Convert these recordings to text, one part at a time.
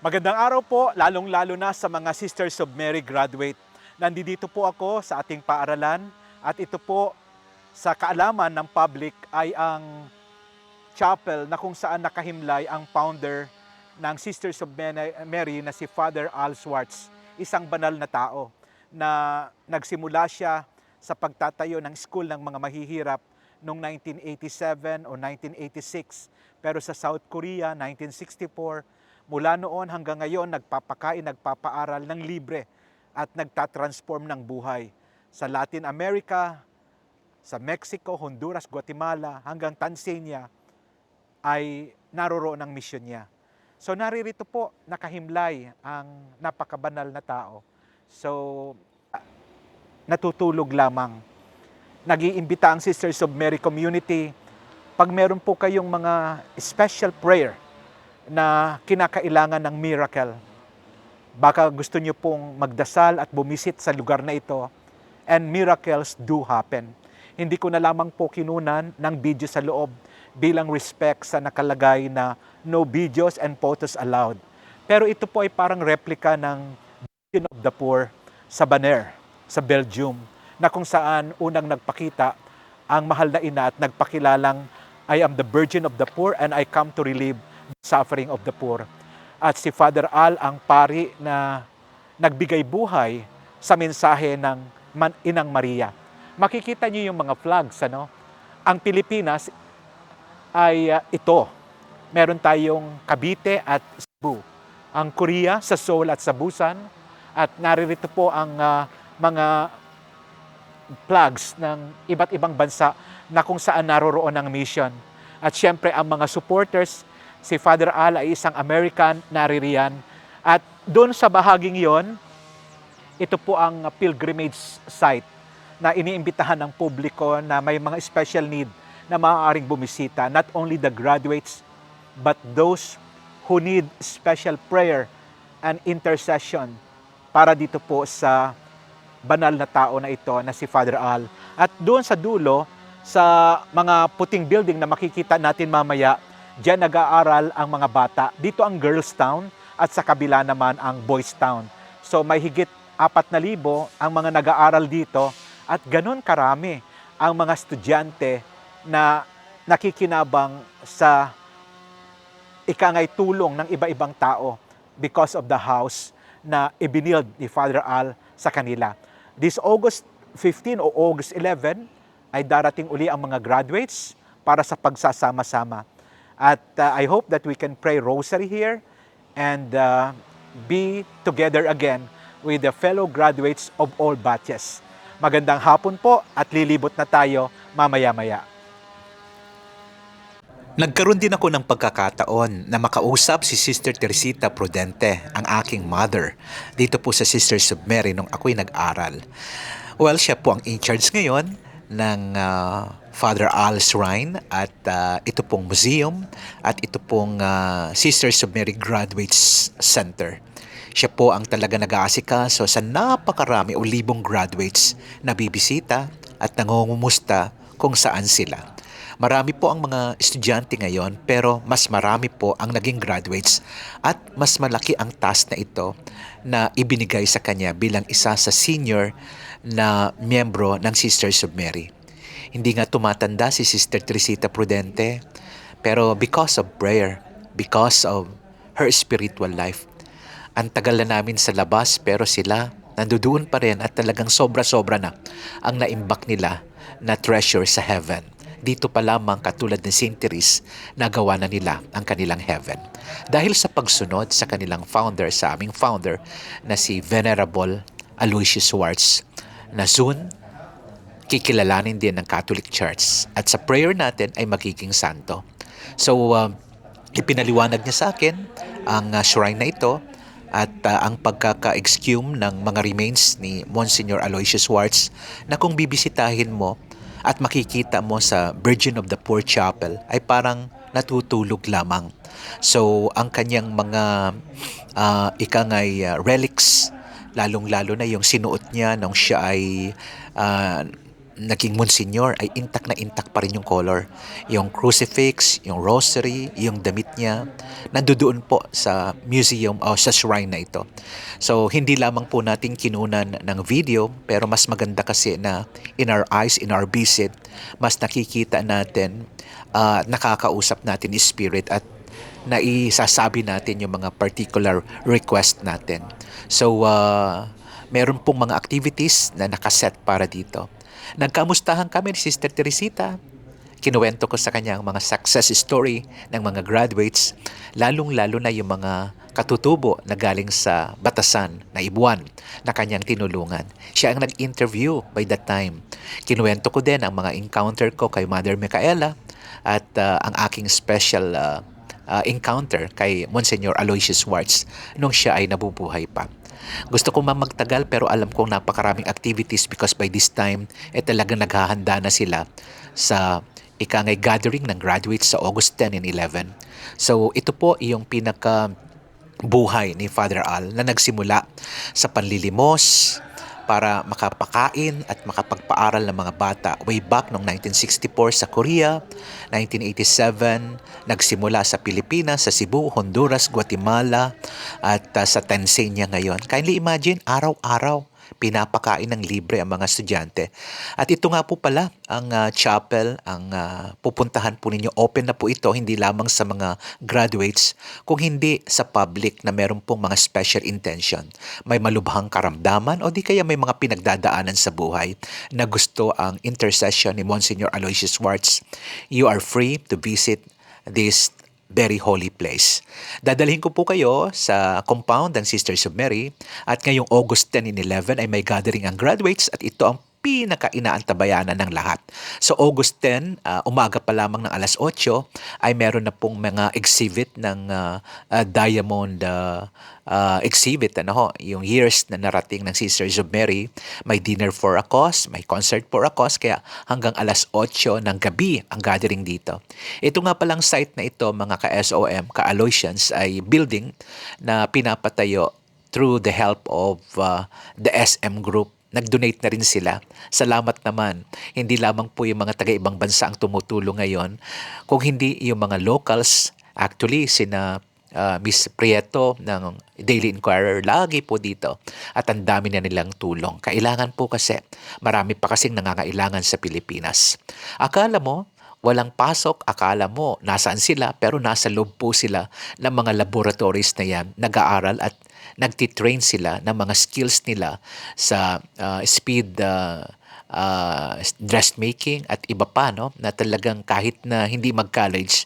Magandang araw po, lalong-lalo na sa mga Sisters of Mary graduate. Nandito po ako sa ating paaralan at ito po sa kaalaman ng public ay ang chapel na kung saan nakahimlay ang founder ng Sisters of Mary- na si Father Al Swartz, isang banal na tao na nagsimula siya sa pagtatayo ng school ng mga mahihirap noong 1987 o 1986. Pero sa South Korea, 1964, mula noon hanggang ngayon, nagpapakain, nagpapaaral ng libre at nagtatransform ng buhay. Sa Latin America, sa Mexico, Honduras, Guatemala, hanggang Tanzania, ay naroroon ang misyon niya. So naririto po, nakahimlay ang napakabanal na tao. So, natutulog lamang. Nag-iimbita ang Sisters of Mary Community pag meron po kayong mga special prayer na kinakailangan ng miracle. Baka gusto niyo pong magdasal at bumisit sa lugar na ito and miracles do happen. Hindi ko na lamang po kinunan ng video sa loob bilang respect sa nakalagay na no videos and photos allowed. Pero ito po ay parang replika ng Virgin of the Poor sa Baner, sa Belgium, na kung saan unang nagpakita ang mahal na ina at nagpakilalang I am the Virgin of the Poor and I come to relieve suffering of the poor. At si Father Al ang pari na nagbigay buhay sa mensahe ng Inang Maria. Makikita niyo yung mga flags, ano? Ang Pilipinas ay uh, ito. Meron tayong Cavite at Cebu. Ang Korea sa Seoul at sa Busan. At naririto po ang uh, mga flags ng iba't ibang bansa na kung saan naroroon ang mission. At syempre ang mga supporters, si Father Al ay isang American, naririyan. At doon sa bahaging yon, ito po ang pilgrimage site na iniimbitahan ng publiko na may mga special need na maaaring bumisita. Not only the graduates, but those who need special prayer and intercession para dito po sa banal na tao na ito na si Father Al. At doon sa dulo, sa mga puting building na makikita natin mamaya, diyan nag-aaral ang mga bata. Dito ang Girls Town at sa kabila naman ang Boys Town. So may higit apat na libo ang mga nag-aaral dito at ganun karami ang mga estudyante na nakikinabang sa ikangay tulong ng iba-ibang tao because of the house na ibinild ni Father Al sa kanila. This August 15 o August 11 ay darating uli ang mga graduates para sa pagsasama-sama. At uh, I hope that we can pray rosary here and uh, be together again with the fellow graduates of all batches. Magandang hapon po at lilibot na tayo mamaya-maya. Nagkaroon din ako ng pagkakataon na makausap si Sister Teresita Prudente, ang aking mother, dito po sa Sisters of Mary nung ako'y nag-aral. Well, siya po ang in-charge ngayon ng ah, Father Al Shrine at ah, ito pong museum at ito pong ah, Sisters of Mary Graduates Center. Siya po ang talaga nag-aasikaso sa napakarami o libong graduates na bibisita at nangungumusta kung saan sila. Marami po ang mga estudyante ngayon pero mas marami po ang naging graduates at mas malaki ang task na ito na ibinigay sa kanya bilang isa sa senior na miyembro ng Sisters of Mary. Hindi nga tumatanda si Sister Teresita Prudente pero because of prayer, because of her spiritual life, ang tagal na namin sa labas pero sila nandoon pa rin at talagang sobra-sobra na ang naimbak nila na treasure sa heaven. Dito pa lamang katulad ni St. Therese, nagawa na nila ang kanilang heaven. Dahil sa pagsunod sa kanilang founder, sa aming founder na si Venerable Aloysius Schwartz, na soon kikilalanin din ng Catholic Church at sa prayer natin ay magiging santo. So, uh, ipinaliwanag niya sa akin ang uh, shrine na ito at uh, ang pagkaka-exhume ng mga remains ni Monsignor Aloysius Schwartz na kung bibisitahin mo at makikita mo sa Virgin of the Poor Chapel ay parang natutulog lamang. So, ang kanyang mga uh, ikangay uh, relics, lalong-lalo na yung sinuot niya nung siya ay uh, naging monsignor ay intact na intact pa rin yung color. Yung crucifix, yung rosary, yung damit niya, nandoon po sa museum o sa shrine na ito. So, hindi lamang po natin kinunan ng video, pero mas maganda kasi na in our eyes, in our visit, mas nakikita natin, ah, nakakausap natin yung spirit at naisasabi natin yung mga particular request natin. So, uh, meron pong mga activities na nakaset para dito. Nagkamustahan kami ni Sister Teresita. Kinuwento ko sa kanya ang mga success story ng mga graduates, lalong-lalo na yung mga katutubo na galing sa batasan na ibuan na kanyang tinulungan. Siya ang nag-interview by that time. Kinuwento ko din ang mga encounter ko kay Mother Micaela at uh, ang aking special uh, uh, encounter kay Monsignor Aloysius Schwartz nung siya ay nabubuhay pa. Gusto ko man magtagal pero alam kong napakaraming activities because by this time eh talagang naghahanda na sila sa ikangay gathering ng graduates sa August 10 and 11. So ito po yung pinaka buhay ni Father Al na nagsimula sa panlilimos para makapakain at makapagpaaral ng mga bata way back noong 1964 sa Korea, 1987 nagsimula sa Pilipinas, sa Cebu, Honduras, Guatemala at uh, sa Tanzania ngayon. Kindly imagine araw-araw pinapakain ng libre ang mga estudyante. At ito nga po pala ang uh, chapel, ang uh, pupuntahan po ninyo. Open na po ito, hindi lamang sa mga graduates, kung hindi sa public na meron pong mga special intention. May malubhang karamdaman o di kaya may mga pinagdadaanan sa buhay na gusto ang intercession ni Monsignor Aloysius Schwartz. You are free to visit this very holy place. Dadalhin ko po kayo sa compound ng Sisters of Mary at ngayong August 10 and 11 ay may gathering ang graduates at ito ang pinaka-inaantabayanan ng lahat. So August 10, uh, umaga pa lamang ng alas 8, ay meron na pong mga exhibit ng uh, uh, Diamond uh, uh, exhibit, ano ho, yung years na narating ng Sisters of Mary. May dinner for a cause, may concert for a cause, kaya hanggang alas 8 ng gabi ang gathering dito. Ito nga palang site na ito, mga ka-SOM, ka-Aloysians, ay building na pinapatayo through the help of uh, the SM Group nag-donate na rin sila. Salamat naman. Hindi lamang po yung mga taga-ibang bansa ang tumutulong ngayon, kung hindi yung mga locals, actually sina uh, Miss Prieto ng Daily Inquirer lagi po dito at ang dami na nilang tulong. Kailangan po kasi, marami pa kasing nangangailangan sa Pilipinas. Akala mo, walang pasok, akala mo nasaan sila pero nasa loob po sila ng mga laboratories na yan, nag-aaral at nagtitrain sila ng mga skills nila sa uh, speed uh, uh, dressmaking at iba pa no? Na talagang kahit na hindi mag-college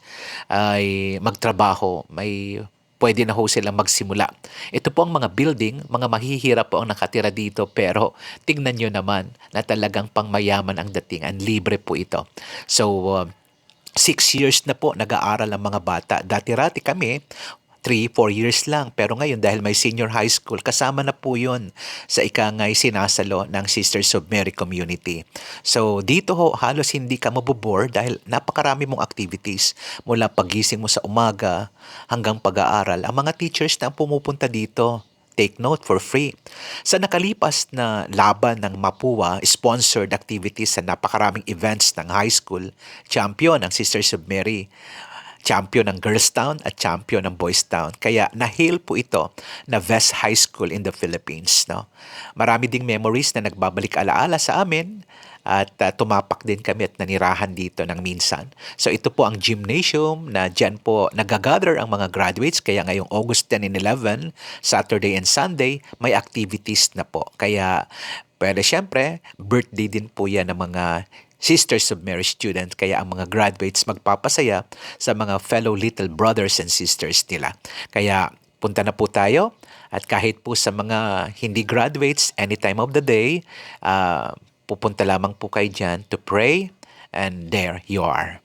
ay magtrabaho may pwede na ho silang magsimula. Ito po ang mga building, mga mahihirap po ang nakatira dito pero tingnan nyo naman na talagang pangmayaman ang dating. Ang libre po ito. So, uh, six years na po nag-aaral ang mga bata. Dati-rati kami, 3, 4 years lang. Pero ngayon dahil may senior high school, kasama na po yun sa ikangay sinasalo ng Sisters of Mary Community. So dito ho, halos hindi ka mabubore dahil napakarami mong activities mula pagising mo sa umaga hanggang pag-aaral. Ang mga teachers na pumupunta dito, take note for free. Sa nakalipas na laban ng Mapua, sponsored activities sa napakaraming events ng high school, champion ng Sisters of Mary champion ng Girls Town at champion ng Boys Town. Kaya na-hail po ito na best high school in the Philippines. No? Marami ding memories na nagbabalik alaala sa amin at uh, tumapak din kami at nanirahan dito ng minsan. So ito po ang gymnasium na dyan po nagagather ang mga graduates kaya ngayong August 10 and 11, Saturday and Sunday, may activities na po. Kaya pwede syempre, birthday din po yan ng mga Sisters of Mary student kaya ang mga graduates magpapasaya sa mga fellow little brothers and sisters nila. Kaya punta na po tayo at kahit po sa mga hindi graduates any time of the day, uh, pupunta lamang po kayo dyan to pray and there you are.